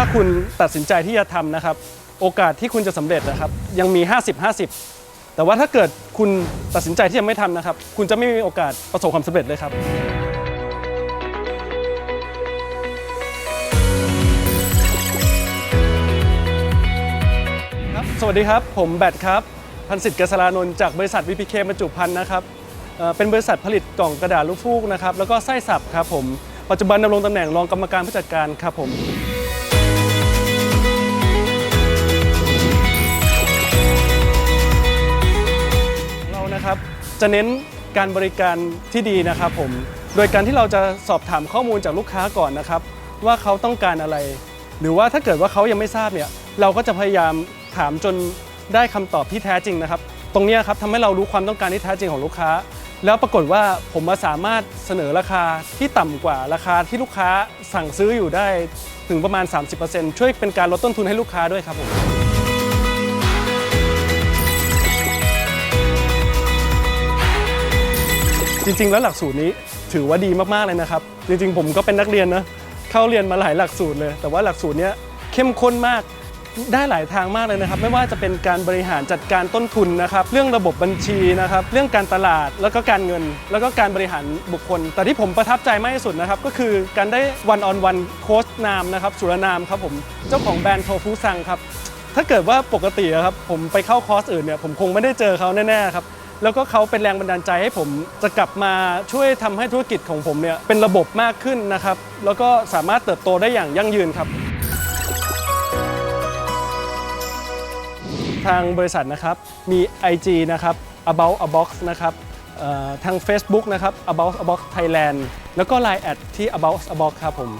ถ้าคุณตัดสินใจที่จะทำนะครับ โอกาสที่คุณจะสำเร็จนะครับ ยังมี 50-50 แต่ว่าถ้าเกิดคุณตัดสินใจที่จะไม่ทำนะครับ คุณจะไม่มีโอกาสประสบความสำเร็จเลยครับสวัสดีครับ ผมแบทครับ พันสิทธิ์กษรานนท์จากบริษัท VPK บรรจุภัณฑ์นะครับเป็นบริษัทผลิตกล่องกระดาษลูกฟูกนะครับแล้วก็ไส้สับครับผมปัจจุบันดำรงตำแหน่งรองกรรมการผู้จัดการครับผม จะเน้นการบริการที่ดีนะครับผม โดยการที่เราจะสอบถามข้อมูลจากลูกค้าก่อนนะครับ ว่าเขาต้องการอะไร หรือว่าถ้าเกิดว่าเขายังไม่ทราบเนี่ยเราก็จะพยายามถามจนได้คำตอบที่แท้จริงนะครับ ตรงนี้ครับทำให้เรารู้ความต้องการที่แท้จริงของลูกค้า แล้วปรากฏว่าผมมาสามารถเสนอราคาที่ต่ำกว่าราคาที่ลูกค้าสั่งซื้ออยู่ได้ถึงประมาณ 30%ช่วยเป็นการลดต้นทุนให้ลูกค้าด้วยครับผม จริง ๆ แล้วหลักสูตรนี้ถือว่าดีมากๆเลยนะครับ จริง ๆ ผมก็เป็นนักเรียนนะเข้าเรียนมาหลายหลักสูตรเลย แต่ว่าหลักสูตรนี้เข้มข้นมากได้หลายทางมากเลยนะครับ ไม่ว่าจะเป็นการบริหารจัดการต้นทุนนะครับ เรื่องระบบบัญชีนะครับ เรื่องการตลาดแล้วก็การเงิน แล้วก็การบริหารบุคคล แต่ที่ผมประทับใจมากที่สุดนะครับ ก็คือการได้วันออนวันโค้ชนามนะครับสุรนามครับผมเจ้าของแบรนด์โทฟูซังครับถ้าเกิดว่าปกติครับผมไปเข้าคอร์สอื่นเนี่ยผมคงไม่ได้เจอเขาแน่ๆครับ แล้วก็เขาเป็นแรงบันดาลใจให้ผมจะกลับมาช่วยทำให้ธุรกิจของผมเนี่ยเป็นระบบมากขึ้นนะครับ แล้วก็สามารถเติบโตได้อย่างยั่งยืนครับ ทางบริษัทนะครับมี IG นะครับ about a box นะครับทาง Facebook นะครับ about a box Thailand แล้วก็ Line แอดที่ about a box ครับผม